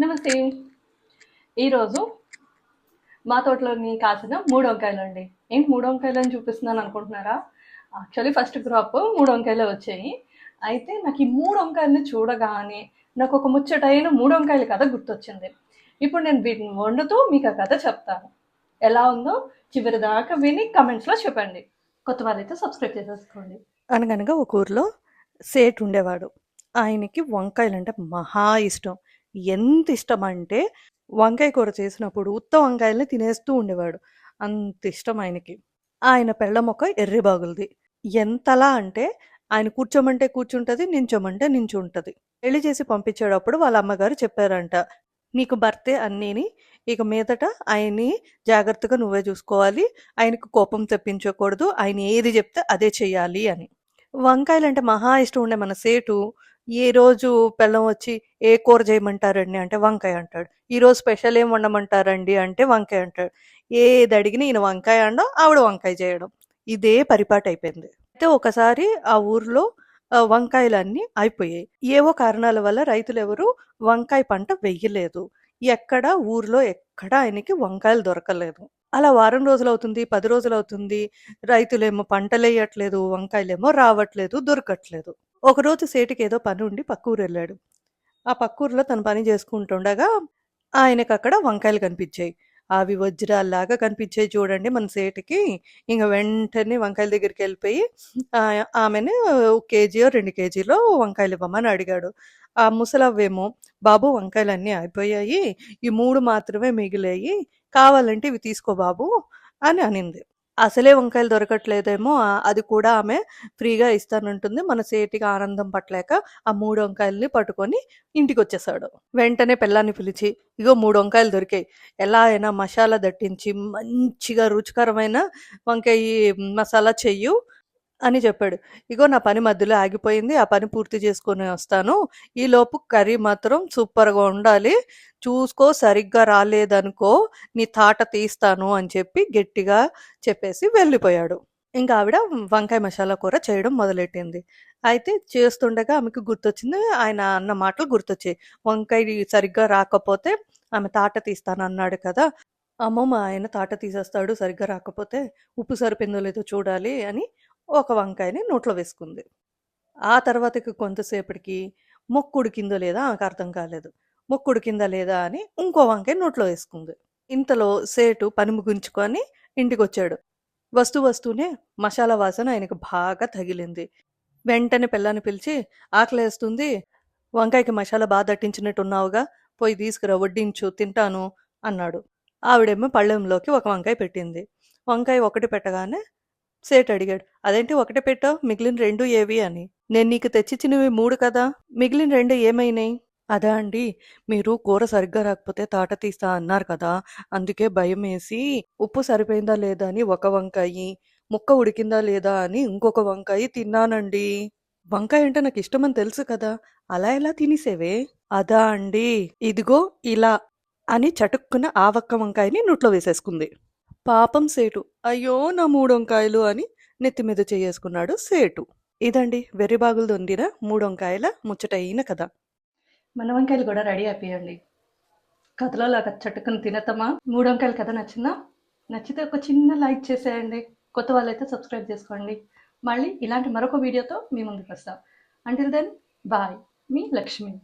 నమస్తే. ఈరోజు మా తోటలోని కాసిన మూడు వంకాయలు అండి ఏంటి మూడు వంకాయలు అని చూపిస్తున్నాను అనుకుంటున్నారా? యాక్చువల్లీ ఫస్ట్ క్రాప్ మూడు వంకాయలు వచ్చాయి. అయితే నాకు ఈ మూడు వంకాయలని చూడగానే నాకు ఒక ముచ్చటైన మూడు వంకాయల కథ గుర్తొచ్చింది. ఇప్పుడు నేను వీటిని వండుతూ మీకు ఆ కథ చెప్తాను. ఎలా ఉందో చివరి దాకా విని కమెంట్స్లో చెప్పండి. కొత్త వాళ్ళైతే సబ్స్క్రైబ్ చేసేసుకోండి. అనగనగా ఒక ఊర్లో సేట్ ఉండేవాడు. ఆయనకి వంకాయలు అంటే మహా ఇష్టం. ఎంత ఇష్టం అంటే వంకాయ కూర చేసినప్పుడు ఉత్త వంకాయల్ని తినేస్తూ ఉండేవాడు. అంత ఇష్టం ఆయనకి. ఆయన పెళ్ళ మొక్క ఎర్రిబాగులది ఎంతలా అంటే ఆయన కూర్చోమంటే కూర్చుంటది నించోమంటే నించుంటది. పెళ్ళి చేసి పంపించేటప్పుడు వాళ్ళ అమ్మగారు చెప్పారంట నీకు భర్తే అన్నీని ఇక మీదట ఆయన్ని జాగ్రత్తగా నువ్వే చూసుకోవాలి. ఆయనకు కోపం తెప్పించకూడదు. ఆయన ఏది చెప్తే అదే చెయ్యాలి అని. వంకాయలంటే మహా ఇష్టం ఉండే మన సేటు ఏ రోజు పెళ్ళం వచ్చి ఏ కూర చేయమంటారండి? అంటే వంకాయ అంటాడు. ఈ రోజు స్పెషల్ ఏం వండమంటారండి? అంటే వంకాయ అంటాడు. ఏది అడిగినా ఈయన వంకాయ అండో ఆవిడ వంకాయ చేయడం. ఇదే పరిపాటి అయిపోయింది. అయితే ఒకసారి ఆ ఊర్లో వంకాయలన్నీ అయిపోయాయి. ఏవో కారణాల వల్ల రైతులు ఎవరు వంకాయ పంట వెయ్యలేదు. ఎక్కడ? ఊర్లో ఎక్కడ ఆయనకి వంకాయలు దొరకలేదు. అలా వారం రోజులు అవుతుంది పది రోజులు అవుతుంది రైతులేమో పంటలు వేయట్లేదు వంకాయలేమో రావట్లేదు దొరకట్లేదు. ఒకరోజు సేటికి ఏదో పని ఉండి పక్కూరు వెళ్ళాడు. ఆ పక్కూరులో తన పని చేసుకుంటుండగా ఆయనకు అక్కడ వంకాయలు కనిపించాయి. అవి వజ్రాల్లాగా కనిపించాయి చూడండి మన సేటికి. ఇంక వెంటనే వంకాయల దగ్గరికి వెళ్ళిపోయి ఆమెను ఒక కేజీయో రెండు కేజీలో వంకాయలు ఇవ్వమని అడిగాడు. ఆ ముసలవ్వేమో బాబు వంకాయలు అన్నీ అయిపోయాయి. ఈ మూడు మాత్రమే మిగిలాయి. కావాలంటే ఇవి తీసుకో బాబు అని అనింది. అసలే వంకాయలు దొరకట్లేదేమో అది కూడా ఆమె ఫ్రీగా ఇస్తానంటుంది. మన సేటికి ఆనందం పట్టలేక ఆ మూడు వంకాయల్ని పట్టుకొని ఇంటికి వచ్చేసాడు వెంటనే పిల్లాన్ని పిలిచి ఇగో మూడు వంకాయలు దొరికాయి. ఎలా అయినా మసాలా దట్టించి మంచిగా రుచికరమైన వంకాయ మసాలా చెయ్యు. అని చెప్పాడు. ఇగో నా పని మధ్యలో ఆగిపోయింది. ఆ పని పూర్తి చేసుకొని వస్తాను. ఈలోపు కర్రీ మాత్రం సూపర్గా ఉండాలి. చూసుకో సరిగ్గా రాలేదనుకో నీ తాట తీస్తాను అని చెప్పి గట్టిగా చెప్పేసి వెళ్ళిపోయాడు. ఇంకా ఆవిడ వంకాయ మసాలా కూర చేయడం మొదలెట్టింది. అయితే చేస్తుండగా ఆమెకు గుర్తొచ్చింది ఆయన అన్న మాటలు గుర్తొచ్చాయి. వంకాయ సరిగ్గా రాకపోతే ఆమె తాట తీస్తాను అన్నాడు కదా. అమ్మమ్మ ఆయన తాట తీసేస్తాడు సరిగ్గా రాకపోతే ఉప్పు సరిపోయిందో లేదో చూడాలి అని ఒక వంకాయని నోట్లో వేసుకుంది. ఆ తర్వాతకి కొంతసేపటికి మొక్కుడు కింద లేదా ఆమెకు అర్థం కాలేదు. మొక్కుడు కింద లేదా అని ఇంకో వంకాయ నోట్లో వేసుకుంది. ఇంతలో సేటు పని ముగించుకొని ఇంటికి వచ్చాడు వస్తూ వస్తూనే మసాలా వాసన ఆయనకు బాగా తగిలింది. వెంటనే పిల్లని పిలిచి ఆకలేస్తుంది. వంకాయకి మసాలా బాగా దట్టించినట్టున్నావుగా పోయి తీసుకురా వడ్డించు తింటాను అన్నాడు. ఆవిడేమో పళ్ళెంలోకి ఒక వంకాయ పెట్టింది. వంకాయ ఒకటి పెట్టగానే సేట్ అడిగాడు. అదేంటి ఒకటే పెట్టావు? మిగిలిన రెండు ఏవి అని. నేను నీకు తెచ్చిచ్చినవి మూడు కదా? మిగిలిన రెండు ఏమైనాయి? అదా అండి. మీరు కూర సరిగ్గా రాకపోతే తాట తీస్తా అన్నారు కదా. అందుకే భయం వేసి ఉప్పు సరిపోయిందా లేదా అని ఒక వంకాయి ముక్క ఉడికిందా లేదా అని ఇంకొక వంకాయ తిన్నానండి. వంకాయ అంటే నాకు ఇష్టమని తెలుసు కదా. అలా ఎలా తినేసేవే? అదా అండి. ఇదిగో ఇలా అని చటుక్కున ఆ ఒక్క వంకాయని నోట్లో వేసేసుకుంది. పాపం సేటు. అయ్యో నా మూడు వంకాయలు అని నెత్తి మీద చేసుకున్నాడు సేటు. ఇదండి వెర్రిబాగులు దొందిన మూడు వంకాయల ముచ్చటైన కథ. మన వంకాయలు కూడా రెడీ అయిపోయండి కథలో లాగా చట్టుకుని తినతమా మూడు కథ నచ్చిందా? నచ్చితే ఒక చిన్న లైక్ చేసేయండి. కొత్త వాళ్ళైతే సబ్స్క్రైబ్ చేసుకోండి. మళ్ళీ ఇలాంటి మరొక వీడియోతో మీ ముందుకు వస్తాం. అంటిల్ దెన్ బాయ్ మీ లక్ష్మి.